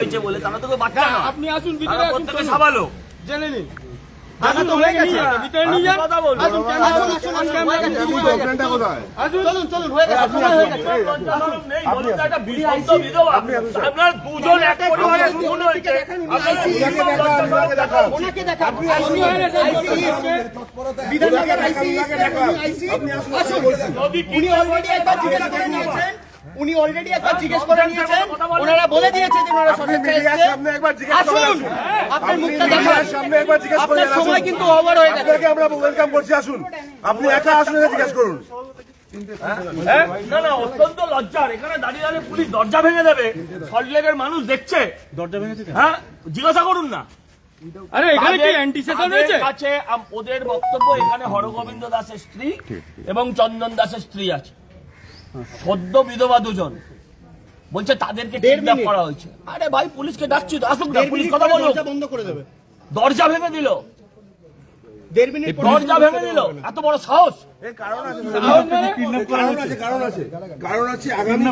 হয়েছে বলে তারা তো বাচ্চা না আপনি আসুন ভিতরে আসুন প্রত্যেকে সাবালো। জেনে নিন। টাকা তো হয়ে গেছে। ভিতরে নিয়ে যান। কথা বলব। আসুন আসুন, আসুন, আসুন, হয়ে হয়ে গেছে। আসুন। চলুন চলুন হয়ে গেছে সময় হয়ে নেই, বলুন একটা বিভ্রান্ত বিধবা। আপনার দুজন এক পরিবারের খুন হয়েছে। আপনার ওনাকে দেখান আপনি বিধাননগর আইসি আইসি আসুন। যদি উনি অলরেডি একবার জিজ্ঞেস করে নিয়েছেন। উনি অলরেডি একবার জিজ্ঞেস করে নিয়েছেন ওনারা বলে দিয়েছে যে ওনারা আপনার মুখটা দেখান। সামনে একবার জিজ্ঞেস আপনার সময় কিন্তু ওভার হয়ে গেছে। আপনাকে আমরা ওয়েলকাম করছি আসুন। আপনি একা আসুন এসে জিজ্ঞেস করুন। হ্যাঁ? না না অত্যন্ত লজ্জার। এখানে দাঁড়িয়ে দাঁড়িয়ে পুলিশ দরজা ভেঙে দেবে। সল্টলেকের মানুষ দেখছে। দরজা ভেঙেছে হ্যাঁ? জিজ্ঞাসা করুন না। আরে এখানে কি হয়েছে? ওদের বক্তব্য এখানে হরগোবিন্দ দাসের স্ত্রী এবং চন্দন দাসের স্ত্রী আছে। সদ্য বিধবা দুজন। বলছে তাদেরকে কিডন্যাপ করা হয়েছে। আরে ভাই পুলিশকে ডাকছি তো আসুক না পুলিশ কথা দরজা বন্ধ করে দেবে। দরজা ভেঙে দিল। দরজা ভেঙে দিল। এত বড় সাহস? কারণ আছে? কারণ আছে কারণ আছে কারণ আছে আগামী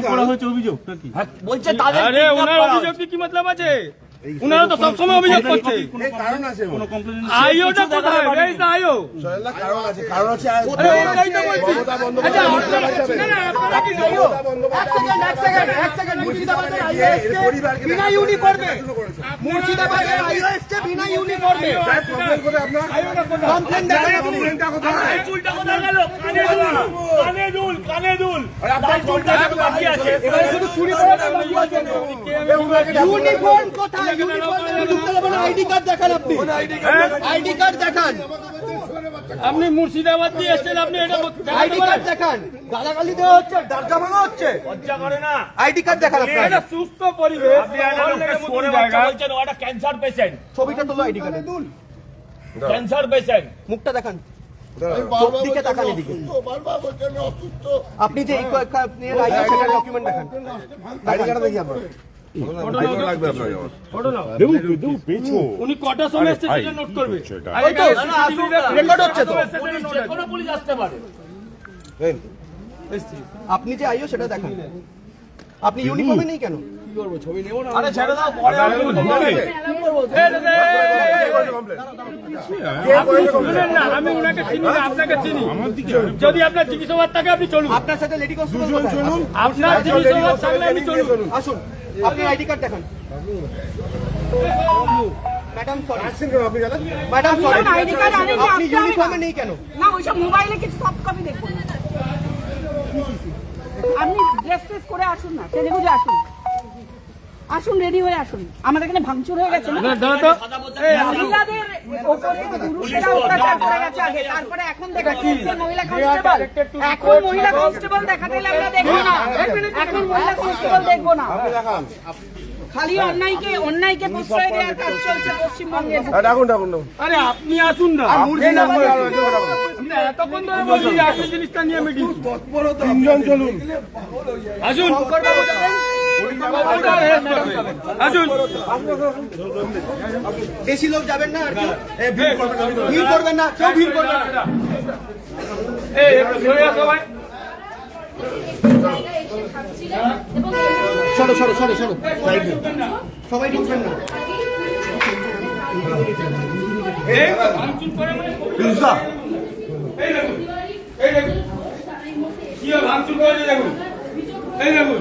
হ্যাঁ, বলছে তাদের কি মতলব আছে? উনারা তো সবসময় অভিযোগ করছে। আইওটা কোথায়? সোহেলদা, কারণ আছে কারণ আছে। কি আইও বিনা ইউনিফর্মে মুর্শিদাবাদের আইও এসছে বিনা ইউনিফর্মে কমপ্লেন? কানে দুল, কানে দুল, বাকি আছে। শুধু চুরি করাটা বাকি আছে? ইউনিফর্ম কোথায়? আইডি কার্ড দেখান আপনি। আইডি কার্ড দেখান। আপনি মুর্শিদাবাদ দিয়ে এসেছেন আপনি এটা আইডি কার্ড দেখান। গালাগালি দেওয়া হচ্ছে দরজা ভাঙা হচ্ছে। লজ্জা করে না। আইডি কার্ড দেখান এটা সুস্থ পরিবেশ আপনি বলছেন, ক্যান্সার পেশেন্ট ছবিটা তোলো আইডি কার্ডে। ক্যান্সার পেশেন্ট মুখটা দেখান। আপনি যে ডকুমেন্ট দেখান। উনি কটার সময় এসছে সেটা নোট করবে। রেকর্ড হচ্ছে তো। কোনো পুলিশ আসতে পারে। আপনি যে আইও সেটা দেখান। আপনি ইউনিফর্মে নেই কেন? আরে ছেড়ে দাও পরে আমি বলব। আপনি শুনেন না আমি ওনাকে চিনি না আপনাকে চিনি। যদি আপনার জিজ্ঞাসাবাদ থাকে আপনি চলুন। আপনার সাথে লেডি কনস্টেবল চলুন। আপনার জিজ্ঞাসাবাদ থাকলে আমি চলুন। আসুন আপনি আইডি কার্ড দেখান। ম্যাডাম সরি আপনি? ম্যাডাম সরি আইডি কার্ড আপনি ইউনিফর্মে নেই কেন? না ওইসব মোবাইলে কিছু সফট কপি দেখব আপনি ড্রেস ট্রেস করে আসুন না ছেলে আসুন। আসুন রেডি হয়ে আসুন আমাদের এখানে ভাঙচুর হয়ে গেছে না না, দাঁড়া তো এই, মহিলাদের ওপরে পুরুষেরা অত্যাচার করে গেছে আগে তারপরে এখন দেখা যাচ্ছে মহিলা কনস্টেবল এখন মহিলা কনস্টেবল দেখাতে গেলে আমরা দেখব না এখন মহিলা কনস্টেবল দেখব না খালি অন্যায়কে অন্যায়কে প্রশ্রয় দেওয়ার কাজ চলছে পশ্চিমবঙ্গে হ্যাঁ, ডাকুন ডাকুন ডাকুন আরে আপনি আসুন না এতক্ষণ ধরে বলছি জিনিসটা নিয়ে মিটিং তিনজন চলুন আসুন আসুন বেশি লোক যাবেন না আর ভিড় করবেন না কেউ ভিড় করবেন না। সরে সরো সরো সরো সবাই ঢুকবেন না। ভাঙচুর করে মানে এই দেখুন। এই দেখুন। কি ভাঙচুর করে দেখুন। এই দেখুন।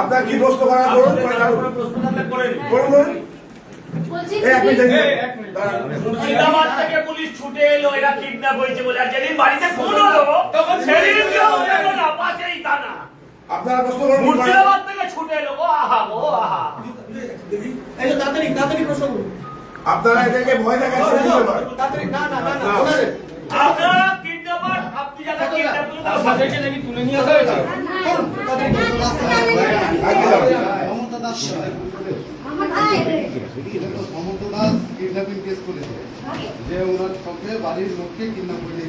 আপনার কি প্রশ্ন করার করুন। করুন করুন। বলছি এই এক মিনিট দেখি। এই এক মিনিট। মুর্শিদাবাদ থেকে পুলিশ ছুটে এলো এরা কিডন্যাপ হয়েছে বলে। আর যেদিন বাড়িতে ফোন হলো তখন সেদিন কেউ না পাশেই থানা। আপনারা প্রশ্ন করুন মুর্শিদাবাদ থেকে ছুটে এলো। ও আহা ও আহা। এই যে তাড়াতাড়ি তাড়াতাড়ি প্রশ্ন করুন। আপনারা এদেরকে ভয় দেখাচ্ছেন তাড়াতাড়ি না না না না আপনারা যে ওনার সঙ্গে বাড়ির লোককে কিডন্যাপ করে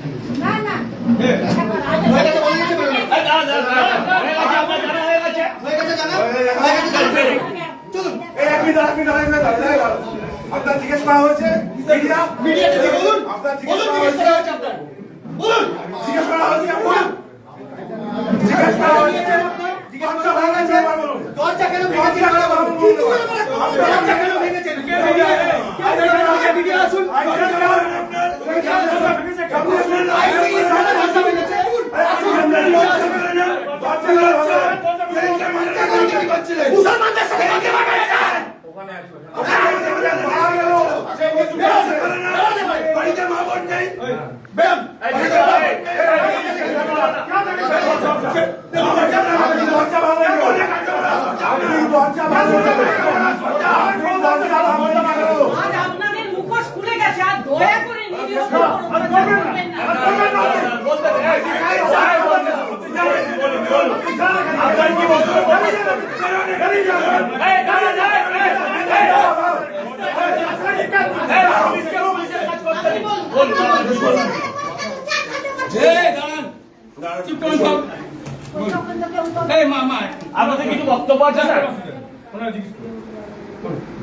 আপনার জিজ্ঞেস করা হয়েছে? মিডিয়া মিডিয়াতে বলুন। আপনার জিজ্ঞেস করা হয়েছে করা হচ্ছে আপনার বলুন জিজ্ঞেস করা হয়েছে আপনার জিজ্ঞেস করা হয়েছে জিজ্ঞাসা করা হয়েছে দরজা কেন ভেঙেছেন কিন্তু দরজা কেন ভেঙেছেন ভিডিও আসুন আইসি সামনে দরজা ভেঙেছে মুসলমানদের সাথে কাকে বাগাইছেন বাড়িতে মা বোন নেই আর আপনাদের মুখোশ খুলে গেছে আর দয়া করে নিজের উপর অত্যাচার করবেন না এই, দাঁড়া, দাঁড়া, এই, এই, এই, পুলিশকে পুলিশের কাজ করতে দিন। বল, বল, বল। চুপ করুন সব এই মা মা আপনাদের কিছু বক্তব্য আছে স্যার।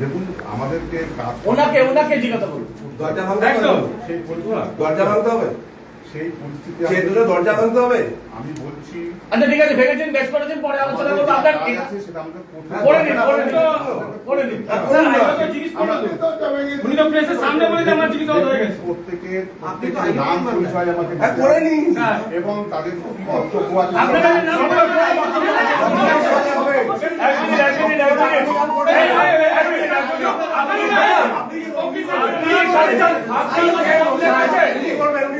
দেখুন আমাদেরকে কাজ ওনাকে ওনাকে জিজ্ঞাসা করুন দরজা ভাঙতে। হবে দরজা ভাঙতে হবে সেই পরিস্থিতি সে দুটো দরজা ভাঙতে হবে আমি বলছি আচ্ছা ঠিক আছে ভেঙেছেন বেশ করেছেন পরে আলোচনা করব আপনার সেটা আমাদের করতে নিন করে নিন করে নিন করুন তো। উনি তো প্রেসের সামনে বলে যে আমার জিজ্ঞাসা হয়ে গেছে প্রত্যেকের আপনি তো নাম পরিচয় আমাকে হ্যাঁ দিতে নিন হ্যাঁ। এবং তাদের কি বক্তব্য আছে আপনাদের নাম। আপনি আপনি? আপনি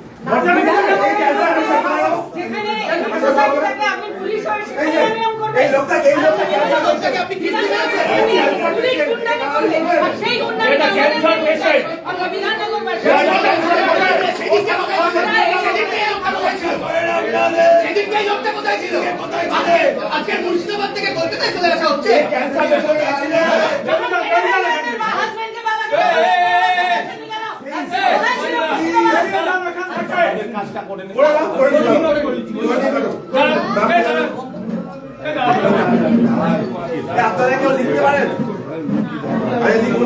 আজকে মুর্শিদাবাদ থেকে কলকাতায় চলে আসা হচ্ছে ক্যান্সার আপনারা কেউ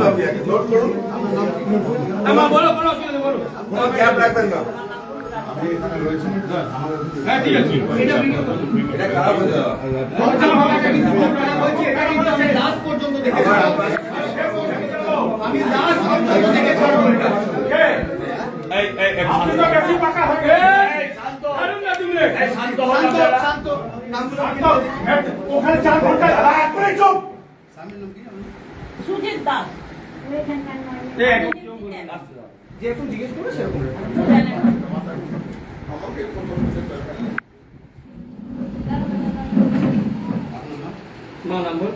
আপনি আগে নোট করুন মা, বলো বলো বলো কোনো গ্যাপ রাখবেন না আপনি এখানে রয়েছেন ঠিক আছে এটা খারাপ যাবে লাস্ট পর্যন্ত দেখেছি। আমি লাস্ট পর্যন্ত দেখেছি। এই, এই, সুজিত দাস। যেহেতু জিজ্ঞেস করে সেরকম মা নাম বল।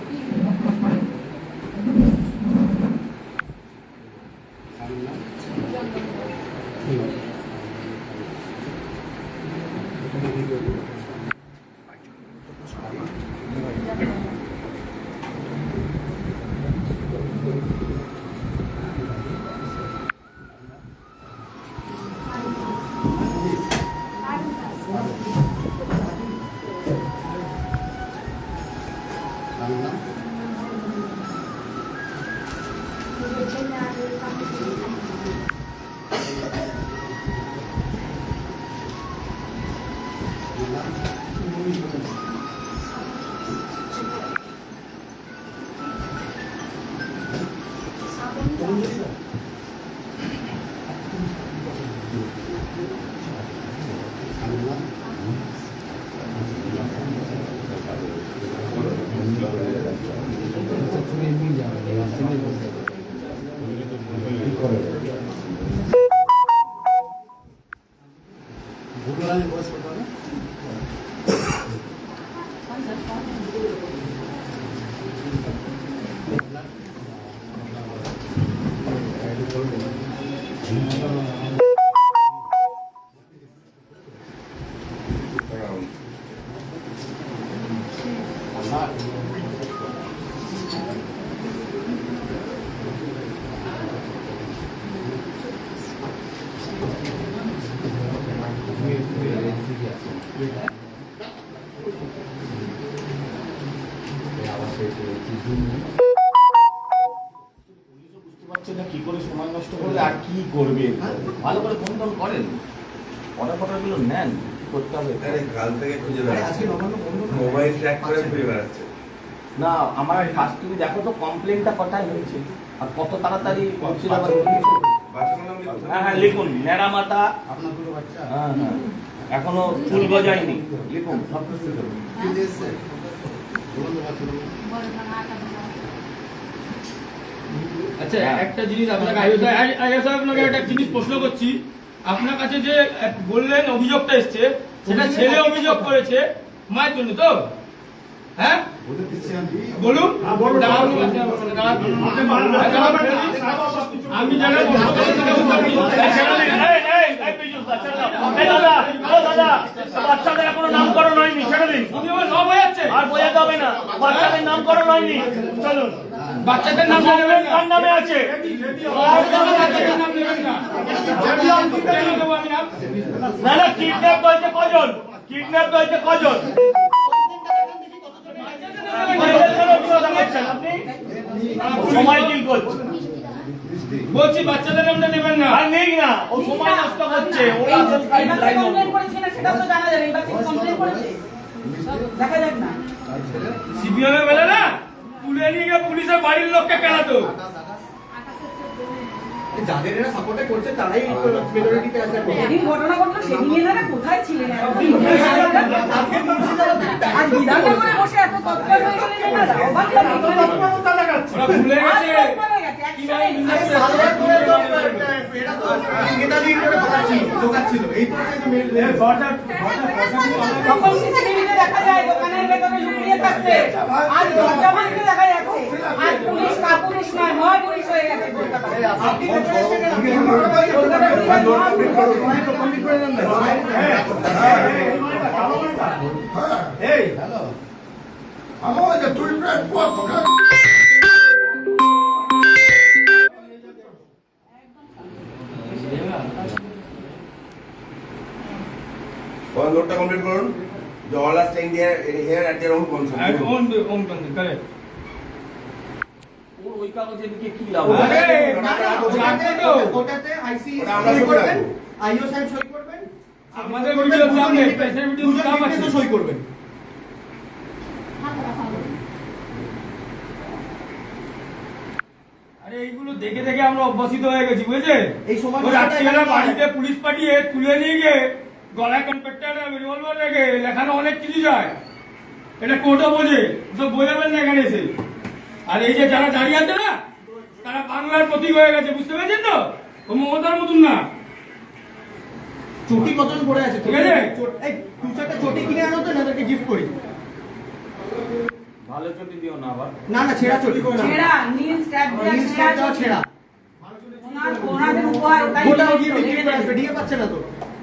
সময় নষ্ট করবে আর কি করবে? ভালো করে ফোন টোন করেন। অর্ডার ফর্ডারগুলো নেন করতে হবে? আরে কাল থেকে খুঁজে বেড়াচ্ছে। মোবাইল ট্র্যাক করে ঘুরে বেড়াচ্ছে। না আমার ফার্স্ট তুমি দেখো তো কমপ্লেনটা কটায় হয়েছে? আর কত তাড়াতাড়ি মুর্শিদাবাদ হ্যাঁ হ্যাঁ লিখুন। ন্যাড়া মাথা আপনার দুটো বাচ্চা? হ্যাঁ হ্যাঁ। এখনও চুল গজায়নি। লিখুন। সব কিছু লিখুন। কি দিয়েছে বলুন তো বাচ্চাগুলো। আচ্ছা একটা জিনিস আপনাকে আইএস আইএস আপনাকে একটা জিনিস প্রশ্ন করছি আপনার কাছে যে বললেন অভিযোগটা এসছে সেটা ছেলে অভিযোগ করেছে মায়ের জন্য তো হ্যাঁ আমি বলুন আমি বাচ্চাদের এখনও নামকরণ হয়নি ছেড়ে দিন হয়ে আর বোঝাতে হবে না। বাচ্চাদের নামকরণ হয়নি। চলুন। বাচ্চাদের নাম নেবেন কার নামে আছে? না? না না কিডন্যাপ হয়েছে কজন? কিডন্যাপ হয়েছে কজন? সময় কিল করছে বলছি বাচ্চাদের নামটা নেবেন না। আর নেই না। ও সময় নষ্ট করছে। ওরা কমপ্লেন করেছে না সেটা তো জানা যাবে। বাচ্চা কমপ্লেন করেছে। দেখা যাক না। সিপিএম এ বেলে না তুলে নিয়ে গিয়ে পুলিশের বাড়ির লোককে কেলাতো যাদের এরা সাপোর্টে করছে তারাই মেজরিটিতে আছে সেদিন ঘটনা ঘটলো সেদিন এনারা কোথায় ছিলেন আর বিধাননগরে বসে এত তৎপর হয়ে গেলেন এনারা অবাক ভুলে গেছে হয়ে করে করে তখন দেখা যায়, দোকানের ভেতরে লুকিয়ে থাকতে। আজ দরজা দেখা যাচ্ছে। আজ পুলিশ কাপুলিশ নয় মহা পুলিশ হয়ে গেছে নোটটা কমপ্লিট করুন। The all are staying there here at their own consumption. At own own consumption, correct. ওই কাগজে দিকে কি লাভ? আরে না না ওটাতে আইসিএস সই করবেন? আইও সাহেব সই করবেন? আমাদের ভিডিও সামনে পেশেন্ট ভিডিও সামনে আছে। সই করবেন। আরে এইগুলো দেখে দেখে আমরা অভ্যসিত হয়ে গেছি বুঝেছে এই সময় রাত্রিবেলা বাড়িতে পুলিশ পাঠিয়ে তুলে নিয়ে গিয়ে গলায় কম্পিউটার রিভলভার রেখে লেখানো অনেক কিছু যায় এটা কোর্টও বোঝে সব বোঝাবেন না এখানে এসে। আর এই যে যারা দাঁড়িয়ে আছে না তারা বাংলার প্রতীক হয়ে গেছে বুঝতে পেরেছেন তো? ও মমতার মতন না। চটি কতজন পড়ে আছে? ঠিক আছে? চট- এই দু চারটা চটি কিনে আনো তো তাদেরকে গিফট করি। ভালো চটি দিও না আবার। না না ছেঁড়া চটি ছেঁড়া নীল স্ট্যাপ নীল ছেঁড়া স্ট্যাপ দেওয়া ছেঁড়া। ওনার ওনাদের উপহার ওটাই নিয়ে গিয়ে বিক্রি করে। আসবে ডিএ পাচ্ছে না তো।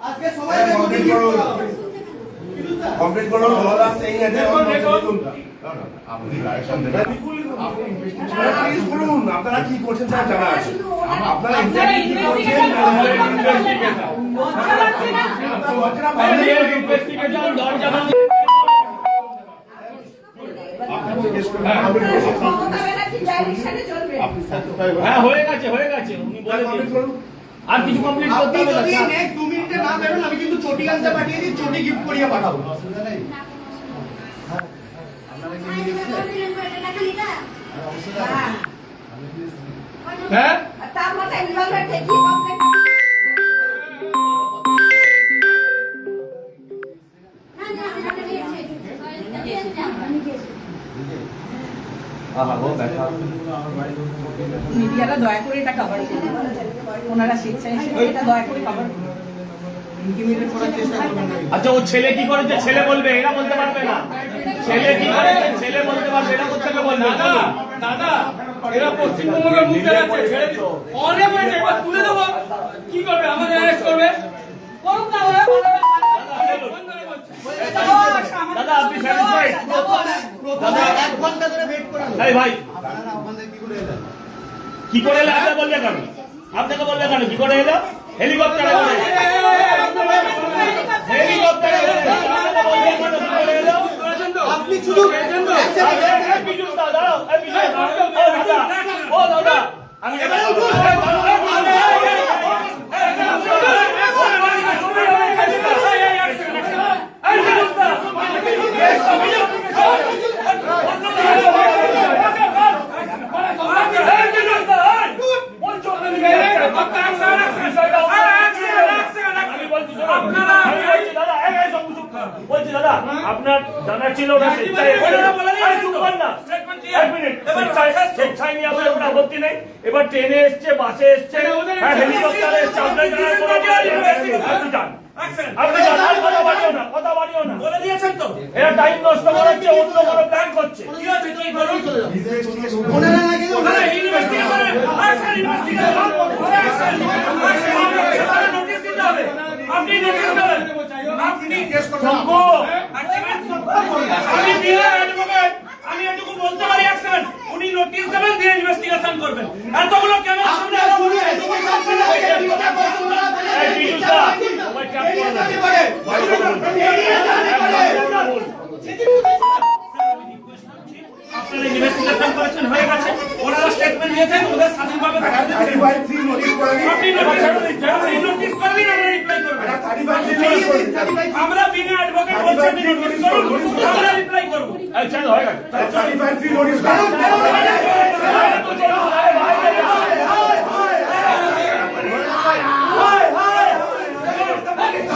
আজকে সবাই কমপ্লিট করো। কমপ্লিট করো হল আছে এই আছে। আপনারা কি করছেন? হ্যাঁ। হয়ে গেছে হয়ে গেছে। উনি বলে আর কিছু কমপ্লিট করতে হবে যদি নেক্সট 2 মিনিটে না বের বেরোন আমি কিন্তু ছোটি আনতে পাঠিয়ে দিই ছোটি গিফট করিয়ে পাঠাবো। হ্যাঁ? মিডিয়ারা দয়া করে এটা কভার করুন ওনারা স্বেচ্ছায় এসে এটা দয়া করে কভার আচ্ছা ও ছেলে কি করেছে ছেলে বলবে এরা বলতে পারবে না। ছেলে কি করেছে ছেলে বলতে পারবে এরা কোথেকে বলবে? দাদা দাদা এরা পশ্চিমবঙ্গের মুখ দেখাচ্ছে ছেড়ে দিন। অনেক হয়েছে এবার তুলে দেবো। কি করবে? আমাদের অ্যারেস্ট করবে? করুন না ওরা। দাদা আপনি স্যাটিসফাইড দাদা এক ঘণ্টা ধরে ওয়েট করানো এই ভাই। কি করে এলেন? কি করে এলো আপনি বললে কেন? আপনাকে বলবে কেন কি করে এলো হেলিকপ্টারে করে হেলিকপ্টারে আপনি শুধু দাঁড়াও, আমি এবারে উঠুন। এই, দাঁড়াও, এই, দাঁড়াও, এই, এই, এই, এই, এই, বিজু দা, এই, বিজু দা, এই, বলছো আপনি আমি বলছি শোনো, আমি বলছি দাদা, এই, এই, সব চুপ কর। দাদা আপনার জানা ছিল ওরা স্বেচ্ছায় আরে চুপ কর না। এক মিনিট, স্বেচ্ছায়- নিয়ে আপনার কোনো আপত্তি নেই। এবার ট্রেনে এসছে বাসে এসছে। হ্যাঁ, হেলিকপ্টারে এসছে আপনার জানার কোনো আপনি যান। আপনি কথা বাড়িও না কথা বাড়িও না। বলে দিয়েছেন তো। এরা টাইম নষ্ট করাচ্ছে অন্য কোনো প্ল্যান করছে না নোটিশ দেবেন আপনি শঙ্কু আমি দিয়ে অ্যাডভোকেট আমি এটুকু বলতে পারি অ্যাকশন উনি নোটিশ দেবেন দিয়ে ইনভেস্টিগেশন করবেন এতগুলো ক্যামেরা সামনে এই বিজু স্যার সবাই চাপ করবেন আপনারা ইনভেস্টিগেশন করেছেন হয়ে গেছে। ওনারা স্টেটমেন্ট দিয়েছেন ওদের স্বাধীনভাবে নোটিশ করবেন আমরা রিপ্লাই করব। থার্টি ফাইভ থ্রি নোটিশ করে দিন। আমরা বিনা অ্যাডভোকেট বলছি নোটিশ করুন আমরা রিপ্লাই করব এই হয়ে গেছে থার্টি ফাইভ থ্রি নোটিশ করে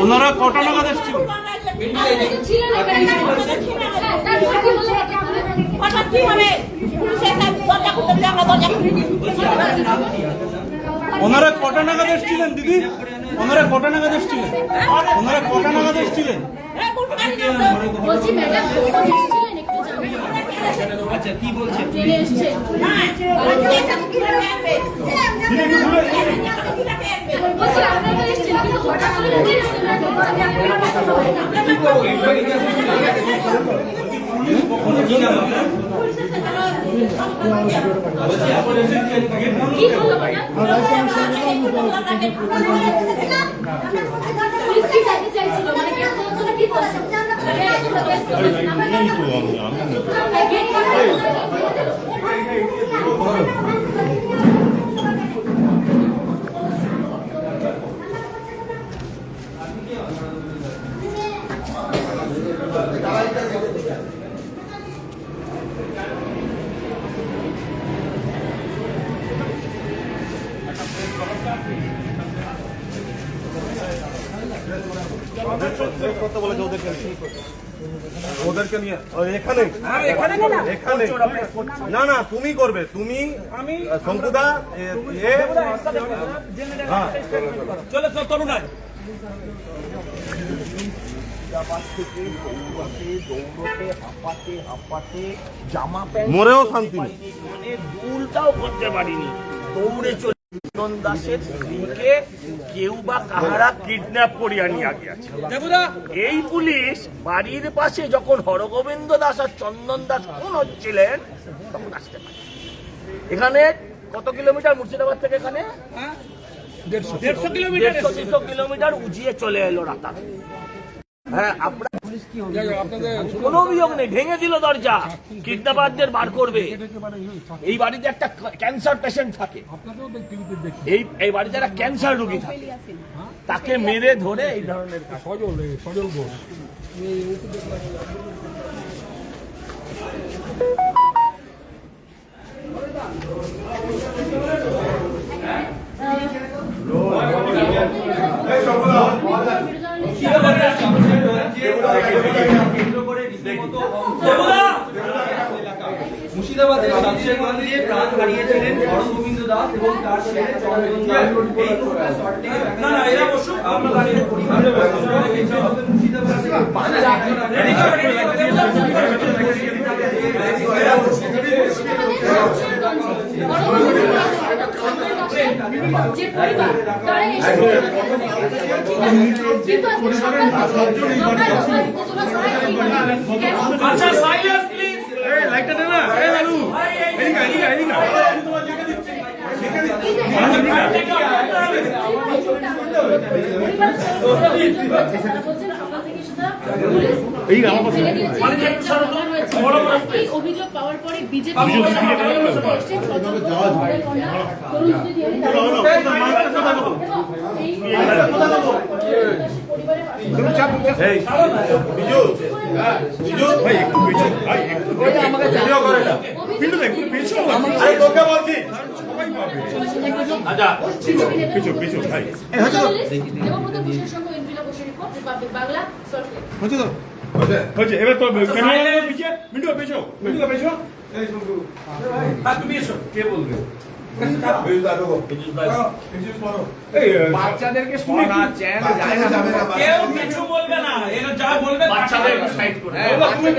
আমরা কত টাকা দিই ওনারা কটা নাগাদ এসেছিলেন, দিদি? ওনারা কটা নাগাদ এসেছিলেন? ওনারা কটা নাগাদ এসেছিলেন? আচ্ছা কি বলছেন ট্রেনে এসেছেন হ্যাঁ, বলছি এটা তো? বলছি আপনারা এসেছেন কিন্তু হঠাৎ করে নিজে এসেছেন না আমি আপনার কথা হবে না কি হলো ম্যাডাম কি জানতে চাইছিল মানে কি বলছে মানে এত ব্যস্ত না না তুমি করবে। তুমি আমি শঙ্কুদা হ্যাঁ চলে তরুণ মরেও শান্তি নেই। মানে দুলটাও করতে পারিনি। দৌড়ে চলে দাসের স্ত্রীকে কেউ বা কাহারা কিডন্যাপ করিয়া নিয়ে আগে এই পুলিশ বাড়ির পাশে যখন হরগোবিন্দ দাস আর চন্দন দাস খুন হচ্ছিলেন তখন আসতে পারে। এখানে কত কিলোমিটার মুর্শিদাবাদ থেকে এখানে? দেড়শো। কিলোমিটার। উজিয়ে চলে এলো রাতা হ্যাঁ আপনার কোনো অভিযোগ নেই ভেঙে দিল দরজা। কিডন্যাপারদের বার করবে। এই বাড়িতে একটা ক্যান্সার পেশেন্ট থাকে। এই এই বাড়িতে একটা ক্যান্সার রোগী থাকে। তাকে মেরে ধরে এই ধরনের কাজ। মুর্শিদাবাদের শামশেরগঞ্জে প্রাণ হারিয়েছিলেন হরগোবিন্দ দাস এবং তার ছেলে চন্দন দাস এই মুহূর্তে শর্ট না না এরা বসুন আমরা বাড়ির পরিবার। মুর্শিদাবাদ থেকে যে পরিবার তারা এসে কিন্তু আজকে সরকার দফায় দফায় উত্তেজনা ছড়ায় আচ্ছা সাইলেন্স প্লিজ এই লাইটটা দে না। এই লালু। এদিকে এদিকে এদিকে এই অভিযোগ পাওয়ার পরে বিজেপি তোকে বলছি আচ্ছা পিছু পিছু ভাই এবং মধ্যে বিশেষজ্ঞ ইন্দ্রিলা বসে রিপোর্ট রিপাবলিক বাংলা সরকার হচ্ছে এবার তো ক্যামেরা পিছিয়ে মিন্টু পেছো মিন্টু পেছো তুমি এসো কে বলবে এই বাচ্চাদেরকে কেউ কিছু বলবে না এরা যা বলবে বাচ্চাদের সাইড করে হ্যাঁ, তুমি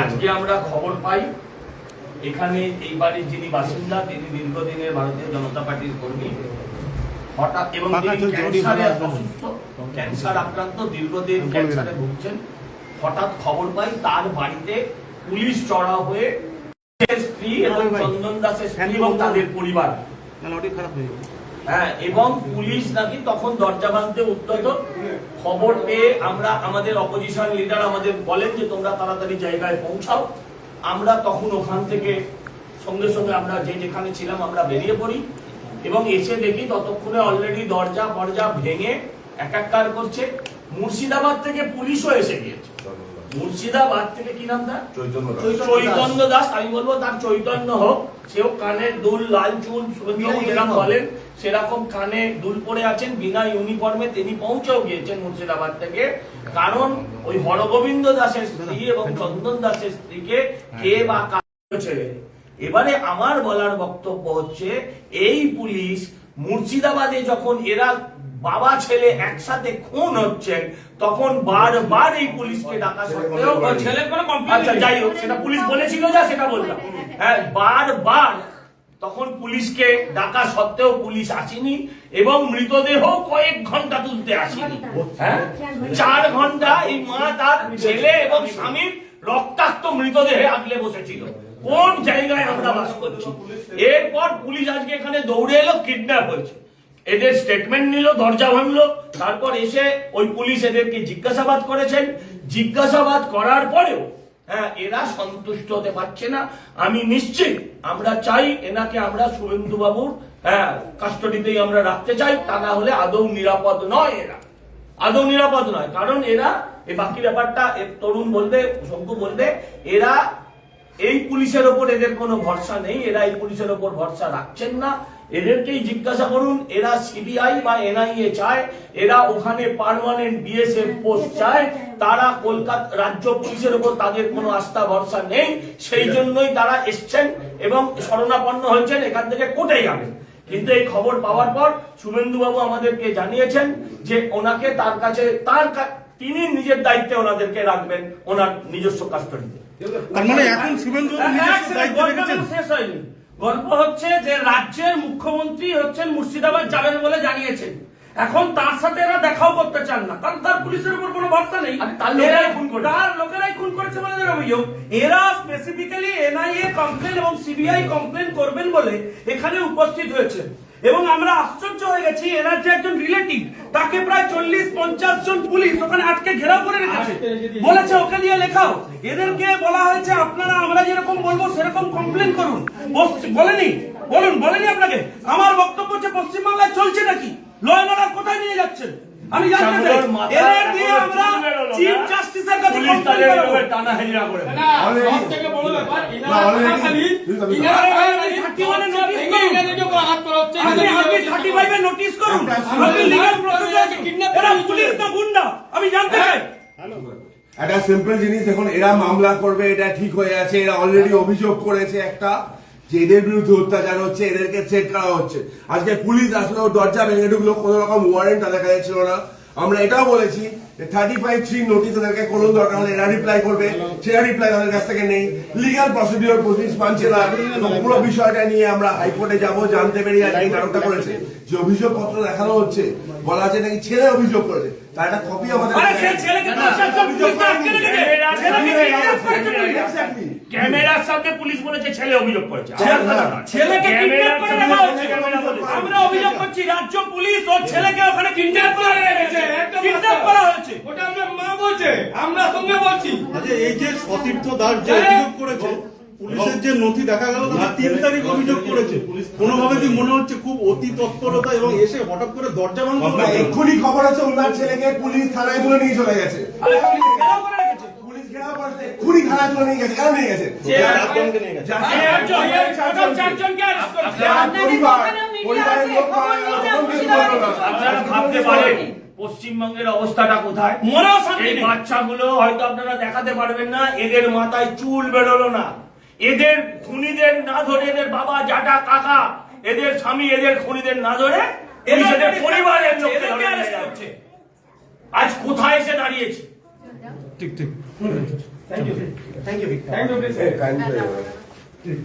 আজকে আমরা খবর পাই, এখানে এই বাড়ির যিনি বাসিন্দা, তিনি দীর্ঘদিনের ভারতীয় জনতা পার্টির কর্মী। হঠাৎ এবং ক্যান্সারে অসুস্থ। ক্যান্সার আক্রান্ত দীর্ঘদিন ক্যান্সারে ভুগছেন। হঠাৎ খবর পাই তার বাড়িতে পুলিশ চড়াও হয়ে স্ত্রী এবং চন্দন দাসের স্ত্রী এবং তাদের পরিবার। হ্যাঁ এবং পুলিশ নাকি তখন দরজা ভাঙতে উদ্যত। খবর পেয়ে আমরা আমাদের অপোজিশন লিডার আমাদের বলেন যে তোমরা তাড়াতাড়ি জায়গায় পৌঁছাও। আমরা তখন ওখান থেকে সঙ্গে সঙ্গে আমরা যে যেখানে ছিলাম আমরা বেরিয়ে পড়ি। এবং এসে দেখি ততক্ষণে অলরেডি দরজা ফরজা ভেঙে একাকার করছে। মুর্শিদাবাদ থেকে পুলিশও এসে গিয়েছে। মুর্শিদাবাদ থেকে কি নাম তার? চৈতন্য দাস। আমি বলব তার চৈতন্য হোক সেও কানের দুল লাল চুল যেরকম বলেন সেরকম কানে দুল পরে আছেন বিনা ইউনিফর্মে তিনি পৌঁছেও গিয়েছেন মুর্শিদাবাদ থেকে। কারণ ওই হরগোবিন্দ দাসের স্ত্রী এবং চন্দন দাসের স্ত্রীকে কে বা কার ছেলে এবারে আমার বলার বক্তব্য হচ্ছে এই পুলিশ মুর্শিদাবাদে যখন এরা বাবা ছেলে একসাথে খুন হচ্ছেন তখন বারবার এই পুলিশকে ডাকা সত্ত্বেও আচ্ছা যাই হোক সেটা পুলিশ বলেছিল যা সেটা বললাম। হ্যাঁ বারবার তখন পুলিশকে ডাকা সত্ত্বেও পুলিশ আসেনি এবং মৃতদেহ কয়েক ঘণ্টা তুলতে আসেনি। হ্যাঁ চার ঘণ্টা এই মা তার ছেলে এবং স্বামীর রক্তাক্ত মৃতদেহে আগলে বসেছিল। কোন জায়গায় আমরা বাস করছি? এরপর পুলিশ আজকে এখানে দৌড়ে এলো কিডন্যাপ হয়েছে। এদের স্টেটমেন্ট নিল, দরজা ভাঙলো, তারপর এসে ওই পুলিশ এদেরকে জিজ্ঞাসাবাদ করেছেন। জিজ্ঞাসাবাদ করার পরেও হ্যাঁ এরা সন্তুষ্ট হতে পারছে না। আমি নিশ্চিত, আমরা চাই এনাকে আমরা শুভেন্দু বাবুর হ্যাঁ কাস্টডিতেই আমরা রাখতে চাই, তা না হলে আদৌ নিরাপদ নয় এরা। আদৌ নিরাপদ নয়, কারণ এরা, এই বাকি ব্যাপারটা এ তরুণ বলবে শঙ্কু বলবে, এরা এই পুলিশের ওপর এদের কোনো ভরসা নেই, এরা এই পুলিশের ওপর ভরসা রাখছেন না। এদেরকেই জিজ্ঞাসা করুন, এরা সিবিআই বা এনআইএ চায়, এরা ওখানে পার্মানেন্ট বিএসএফ পোস্ট চায়, তারা কলকাতা রাজ্য পুলিশের ওপর তাদের কোনো আস্থা, ভরসা নেই। সেই জন্যই তারা এসছেন এবং শরণাপন্ন হয়েছেন, এখান থেকে কোর্টে যাবেন। কিন্তু এই খবর পাওয়ার পর শুভেন্দু বাবু আমাদেরকে জানিয়েছেন যে ওনাকে তার কাছে, তার তিনি নিজের দায়িত্বে ওনাদেরকে রাখবেন, ওনার নিজস্ব কাস্টডিতে তার মানে এখন শুভেন্দু শেষ হয়নি। গল্প হচ্ছে যে রাজ্যের মুখ্যমন্ত্রী হচ্ছেন মুর্শিদাবাদ যাবেন বলে জানিয়েছেন। এখন তার সাথে এরা দেখাও করতে চান না। কারণ তার পুলিশের উপর কোনো ভরসা নেই। তার লোকেরাই এরা- খুন। তার লোকেরাই খুন করেছে বলে অভিযোগ। এরা স্পেসিফিক্যালি এনআইএ কমপ্লেন এবং সিবিআই কমপ্লেন করবেন বলে এখানে উপস্থিত হয়েছে। এবং আমরা আশ্চর্য হয়ে গেছি এনার যে একজন রিলেটিভ তাকে প্রায় চল্লিশ পঞ্চাশ জন পুলিশ ওখানে আটকে ঘেরাও করে রেখেছে। বলেছে ওকে দিয়ে লেখাও। এদেরকে বলা হয়েছে আপনারা আমরা যেরকম বলব সেরকম কমপ্লেন করুন। বলেনি বলুন বলেনি আপনাকে? আমার বক্তব্য হচ্ছে পশ্চিমবাংলায় চলছে নাকি? লয় কোথায় নিয়ে যাচ্ছেন? আমি জানতে চাই এদের দিয়ে আমরা চুল বেরোলো না। চিফ জাস্টিসের কাছে কমপ্লেন তাদের টানা হেজড়া করে। সব থেকে বড় ব্যাপার ইনারা খালি ইনারা খালি 31 এ নোটিশ করুন। আপনি আপনি 35 এ নোটিশ করুন। আপনি লিগ্যাল প্রসেসে এরা পুলিশ না গুন্ডা? আমি জানতে চাই। একটা সিম্পল জিনিস দেখুন এরা মামলা করবে এটা ঠিক হয়ে আছে এরা অলরেডি অভিযোগ করেছে একটা। যে এদের বিরুদ্ধে অত্যাচার হচ্ছে এদেরকে চেক করা হচ্ছে আজকে পুলিশ আসলেও দরজা ভেঙে ঢুকলো কোনো রকম ওয়ারেন্ট তাদের কাছে ছিল না আমরা এটাও বলেছি থার্টি ফাইভ থ্রি নোটিস তাদেরকে কোনো দরকার হলে এরা রিপ্লাই করবে সেটা রিপ্লাই তাদের কাছ থেকে নেই লিগাল প্রসিডিওর পুলিশ মানছে না পুরো বিষয়টা নিয়ে আমরা হাইকোর্টে যাব জানতে পেরে আজকে নাটকটা করেছে যে অভিযোগপত্র দেখানো হচ্ছে বলা হচ্ছে নাকি ছেলে অভিযোগ করেছে তার একটা কপি আমাদের ক্যামেরার সামনে পুলিশ বলেছে ছেলে অভিযোগ করেছে। নয়। ছেলেকে কিডন্যাপ করে রাখা বলেছে। আমরা অভিযোগ করছি রাজ্য পুলিশ ওর ছেলেকে ওখানে কিডন্যাপ করে রেখেছে কিডন্যাপ করা হয়েছে। ওটা আমরা মা বলছে আমরা সঙ্গে বলছি। আচ্ছা এই যে সতীর্থ দাস যে অভিযোগ করেছে পুলিশের যে নথি দেখা গেল তারা তিন তারিখ অভিযোগ করেছে। কোনোভাবে কি মনে হচ্ছে খুব অতি তৎপরতা এবং এসে হঠাৎ করে দরজা ভাঙতে এক্ষুনি খবর আছে ওনার ছেলেকে পুলিশ থানায় তুলে নিয়ে চলে গেছে। এক্ষুনি থানায় তুলে নিয়ে গেছে কেন নিয়ে গেছে? পরিবারের পশ্চিমবঙ্গের অবস্থাটা কোথায়? এই। বাচ্চাগুলো হয়তো আপনারা দেখাতে পারবেন না এদের মাথায় চুল বেরোলো না। এদের খুনিদের না ধরে এদের বাবা জাটা কাকা এদের স্বামী এদের খুনিদের না ধরে পুলিশ এদেরকে এদের পরিবারের লোককে এদেরকে ধরে নিয়ে arrest যাচ্ছে। করছে। আজ কোথায় এসে দাঁড়িয়েছে ঠিক ঠিক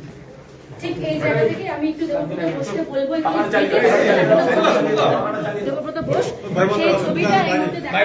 ঠিক এই জায়গা থেকে আমি একটু দেবব্রত বসকে বলব দেবব্রত বস সেই ছবিটা এই মুহূর্তে দেখা